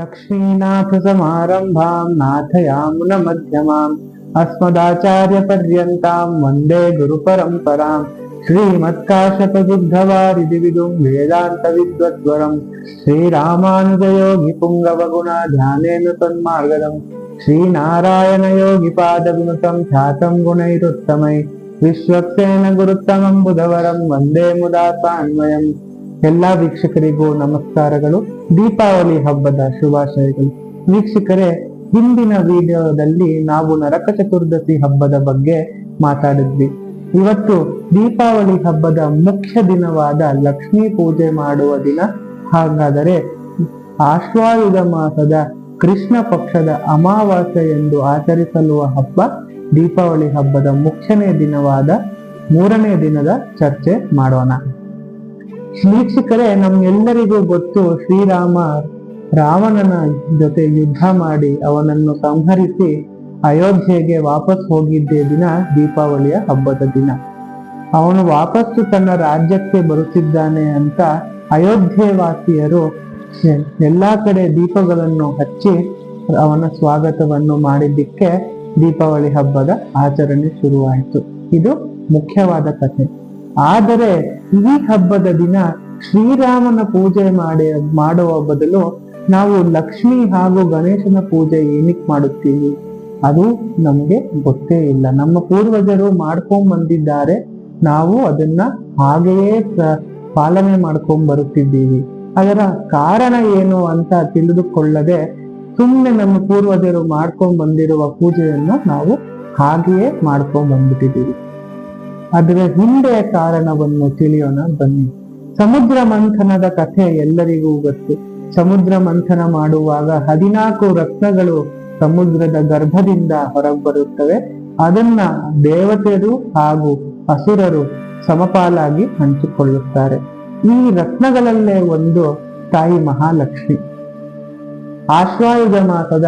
लक्ष्मीनाथसमारम्भां नाथयामुनमध्यमाम् अस्मदाचार्यपर्यन्तां वन्दे गुरुपरम्परां श्रीमत्काशपबुद्धवारिदिविदुं वेदान्तविद्वद्वरं श्रीरामानुजयोगिपुङ्गवगुणाध्यानेन तन्मार्गदं श्रीनारायणयोगिपादविनुतं ख्यातं गुणैरुत्तमै विश्वक्सेन गुरुत्तमं बुधवरं वन्दे मुदातान्वयम् ಎಲ್ಲಾ ವೀಕ್ಷಕರಿಗೂ ನಮಸ್ಕಾರಗಳು. ದೀಪಾವಳಿ ಹಬ್ಬದ ಶುಭಾಶಯಗಳು. ವೀಕ್ಷಕರೇ, ಹಿಂದಿನ ವಿಡಿಯೋದಲ್ಲಿ ನಾವು ನರಕ ಚತುರ್ದಶಿ ಹಬ್ಬದ ಬಗ್ಗೆ ಮಾತಾಡಿದ್ವಿ. ಇವತ್ತು ದೀಪಾವಳಿ ಹಬ್ಬದ ಮುಖ್ಯ ದಿನವಾದ ಲಕ್ಷ್ಮೀ ಪೂಜೆ ಮಾಡುವ ದಿನ. ಹಾಗಾದರೆ ಆಶ್ವಾಯುಧ ಮಾಸದ ಕೃಷ್ಣ ಪಕ್ಷದ ಅಮಾವಾಸ್ಯೆ ಎಂದು ಆಚರಿಸಲುವ ಹಬ್ಬ ದೀಪಾವಳಿ ಹಬ್ಬದ ಮುಖ್ಯನೇ ದಿನವಾದ ಮೂರನೇ ದಿನದ ಚರ್ಚೆ ಮಾಡೋಣ. ವೀಕ್ಷಕರೇ ನಮ್ಮೆಲ್ಲರಿಗೂ ಗೊತ್ತು, ಶ್ರೀರಾಮ ರಾವಣನ ಜೊತೆ ಯುದ್ಧ ಮಾಡಿ ಅವನನ್ನು ಸಂಹರಿಸಿ ಅಯೋಧ್ಯೆಗೆ ವಾಪಸ್ ಹೋಗಿದ್ದೇ ದಿನ, ದೀಪಾವಳಿಯ ಹಬ್ಬದ ದಿನ. ಅವನು ವಾಪಸ್ಸು ತನ್ನ ರಾಜ್ಯಕ್ಕೆ ಬರುತ್ತಿದ್ದಾನೆ ಅಂತ ಅಯೋಧ್ಯೆ ವಾಸಿಯರು ಎಲ್ಲಾ ಕಡೆ ದೀಪಗಳನ್ನು ಹಚ್ಚಿ ಅವನ ಸ್ವಾಗತವನ್ನು ಮಾಡಿದ್ದಕ್ಕೆ ದೀಪಾವಳಿ ಹಬ್ಬದ ಆಚರಣೆ ಶುರುವಾಯಿತು. ಇದು ಮುಖ್ಯವಾದ ಕಥೆ. ಆದರೆ ಈ ಹಬ್ಬದ ದಿನ ಶ್ರೀರಾಮನ ಪೂಜೆ ಮಾಡಿ, ಮಾಡುವ ಬದಲು ನಾವು ಲಕ್ಷ್ಮಿ ಹಾಗೂ ಗಣೇಶನ ಪೂಜೆ ಏನಕ್ಕೆ ಮಾಡುತ್ತೀವಿ? ಅದು ನಮಗೆ ಗೊತ್ತೇ ಇಲ್ಲ. ನಮ್ಮ ಪೂರ್ವಜರು ಮಾಡ್ಕೊಂಡ್ ಬಂದಿದ್ದಾರೆ. ನಾವು ಅದನ್ನ ಹಾಗೆಯೇ ಪಾಲನೆ ಮಾಡ್ಕೊಂಡ್ ಬರುತ್ತಿದ್ದೀವಿ. ಅದರ ಕಾರಣ ಏನು ಅಂತ ತಿಳಿದುಕೊಳ್ಳದೆ ಸುಮ್ಮನೆ ನಮ್ಮ ಪೂರ್ವಜರು ಮಾಡ್ಕೊಂಡ್ ಬಂದಿರುವ ಪೂಜೆಯನ್ನ ನಾವು ಹಾಗೆಯೇ ಮಾಡ್ಕೊಂಡ್ ಬಂದ್ಬಿಟ್ಟಿದ್ದೀವಿ. ಅದರ ಹಿಂದೆ ಕಾರಣವನ್ನು ತಿಳಿಯೋಣ, ಬನ್ನಿ. ಸಮುದ್ರ ಮಂಥನದ ಕಥೆ ಎಲ್ಲರಿಗೂ ಗೊತ್ತು. ಸಮುದ್ರ ಮಂಥನ ಮಾಡುವಾಗ ಹದಿನಾಲ್ಕು ರತ್ನಗಳು ಸಮುದ್ರದ ಗರ್ಭದಿಂದ ಹೊರಬರುತ್ತವೆ. ಅದನ್ನ ದೇವತೆರು ಹಾಗೂ ಅಸುರರು ಸಮಪಾಲಾಗಿ ಹಂಚಿಕೊಳ್ಳುತ್ತಾರೆ. ಈ ರತ್ನಗಳಲ್ಲೇ ಒಂದು ತಾಯಿ ಮಹಾಲಕ್ಷ್ಮಿ. ಆಶ್ವಾಯುಧ ಮಾಸದ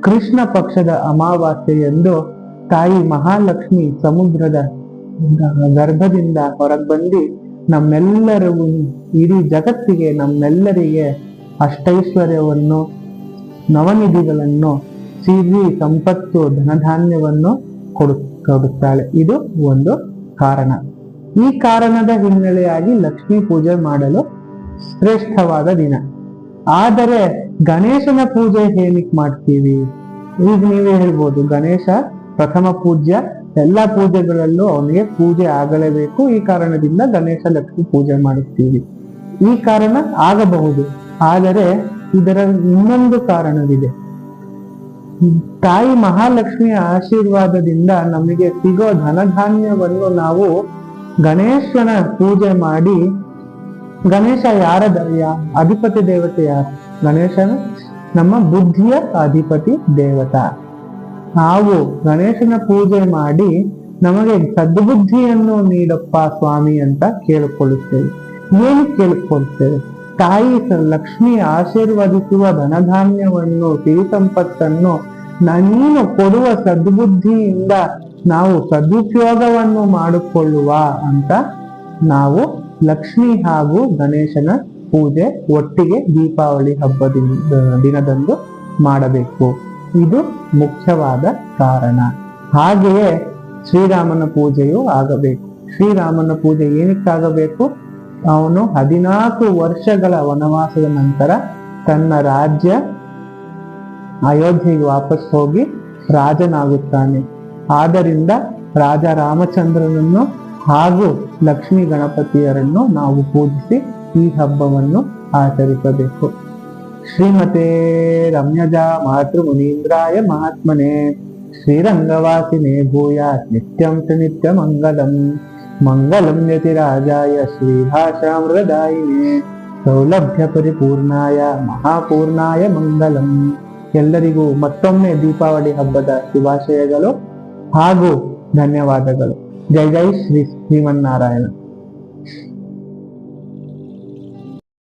ಕೃಷ್ಣ ಪಕ್ಷದ ಅಮಾವಾಸ್ಯೆ ಎಂದು ತಾಯಿ ಮಹಾಲಕ್ಷ್ಮಿ ಸಮುದ್ರದ ಗರ್ಭದಿಂದ ಹೊರಗ್ಬಂದಿ ನಮ್ಮೆಲ್ಲರೂ ಇಡೀ ಜಗತ್ತಿಗೆ, ನಮ್ಮೆಲ್ಲರಿಗೆ ಅಷ್ಟೈಶ್ವರ್ಯವನ್ನು, ನವನಿಧಿಗಳನ್ನು ಸಿರಿ ಸಂಪತ್ತು, ಧನಧಾನ್ಯವನ್ನು ಕೊಡು, ಕೊಡುತ್ತಾಳೆ. ಇದು ಒಂದು ಕಾರಣ. ಈ ಕಾರಣದ ಹಿನ್ನೆಲೆಯಾಗಿ ಲಕ್ಷ್ಮೀ ಪೂಜೆ ಮಾಡಲು ಶ್ರೇಷ್ಠವಾದ ದಿನ. ಆದರೆ ಗಣೇಶನ ಪೂಜೆ ಹೇಳಿಕ್ ಮಾಡ್ತೀವಿ? ಈಗ ನೀವೇ ಹೇಳ್ಬೋದು, ಗಣೇಶ ಪ್ರಥಮ ಪೂಜ್ಯ ಎಲ್ಲಾ ಪೂಜೆಗಳಲ್ಲೂ ಅವನಿಗೆ ಪೂಜೆ ಆಗಲೇಬೇಕು. ಈ ಕಾರಣದಿಂದ ಗಣೇಶ ಲಕ್ಷ್ಮಿ ಪೂಜೆ ಮಾಡುತ್ತೀವಿ. ಈ ಕಾರಣ ಆಗಬಹುದು. ಆದರೆ ಇದರ ಇನ್ನೊಂದು ಕಾರಣವಿದೆ. ತಾಯಿ ಮಹಾಲಕ್ಷ್ಮಿಯ ಆಶೀರ್ವಾದದಿಂದ ನಮಗೆ ಸಿಗೋ ಧನಧಾನ್ಯವನ್ನು ನಾವು ಗಣೇಶನ ಪೂಜೆ ಮಾಡಿ, ಗಣೇಶ ಯಾರ ಅಧಿಪತಿ ದೇವತೆ ಯಾರು? ಗಣೇಶನ ನಮ್ಮ ಬುದ್ಧಿಯ ಅಧಿಪತಿ ದೇವತಾ. ನಾವು ಗಣೇಶನ ಪೂಜೆ ಮಾಡಿ ನಮಗೆ ಸದ್ಬುದ್ಧಿಯನ್ನು ನೀಡಪ್ಪ ಸ್ವಾಮಿ ಅಂತ ಕೇಳಿಕೊಳ್ಳುತ್ತೇವೆ. ಏನು ಕೇಳಿಕೊಳ್ತೇವೆ ತಾಯಿ ಲಕ್ಷ್ಮಿ ಆಶೀರ್ವದಿಸುವ ಧನಧಾನ್ಯವನ್ನು ಸಿರಿ ಸಂಪತ್ತನ್ನು ನೀನು ಕೊಡುವ ಸದ್ಬುದ್ಧಿಯಿಂದ ನಾವು ಸದುಪಯೋಗವನ್ನು ಮಾಡಿಕೊಳ್ಳುವ ಅಂತ ನಾವು ಲಕ್ಷ್ಮಿ ಹಾಗೂ ಗಣೇಶನ ಪೂಜೆ ಒಟ್ಟಿಗೆ ದೀಪಾವಳಿ ಹಬ್ಬದ ದಿನದಂದು ಮಾಡಬೇಕು. ಇದು ಮುಖ್ಯವಾದ ಕಾರಣ. ಹಾಗೆಯೇ ಶ್ರೀರಾಮನ ಪೂಜೆಯು ಆಗಬೇಕು. ಶ್ರೀರಾಮನ ಪೂಜೆ ಏನಕ್ಕಾಗಬೇಕು? ಅವನು ಹದಿನಾಲ್ಕು ವರ್ಷಗಳ ವನವಾಸದ ನಂತರ ತನ್ನ ರಾಜ್ಯ ಅಯೋಧ್ಯೆಗೆ ವಾಪಸ್ ಹೋಗಿ ರಾಜನಾಗುತ್ತಾನೆ. ಆದ್ದರಿಂದ ರಾಜ ರಾಮಚಂದ್ರನನ್ನು ಹಾಗೂ ಲಕ್ಷ್ಮೀ ಗಣಪತಿಯರನ್ನು ನಾವು ಪೂಜಿಸಿ ಈ ಹಬ್ಬವನ್ನು ಆಚರಿಸಬೇಕು. ಶ್ರೀಮತೆ ರಮ್ಯಜಾ ಮಾತೃ ಮುನೀಂದ್ರಾಯ ಮಹಾತ್ಮನೆ. ಶ್ರೀರಂಗವಾಸಿನೇ ಭೂಯಾತ್ ನಿತ್ಯಂ ಚ ನಿತ್ಯ ಮಂಗಲಂ ಮಂಗಲಂ ಯತಿರಾಜಾಯ ಶ್ರೀಭಾಷಾಮೃದಾಯಿನೇ. ಸೌಲಭ್ಯ ಪರಿಪೂರ್ಣಾಯ ಮಹಾಪೂರ್ಣಾಯ ಮಂಗಲಂ. ಎಲ್ಲರಿಗೂ ಮತ್ತೊಮ್ಮೆ ದೀಪಾವಳಿ ಹಬ್ಬದ ಶುಭಾಶಯಗಳು ಹಾಗೂ ಧನ್ಯವಾದಗಳು. ಜೈ ಜೈ ಶ್ರೀ ಶ್ರೀಮನ್ನಾರಾಯಣ.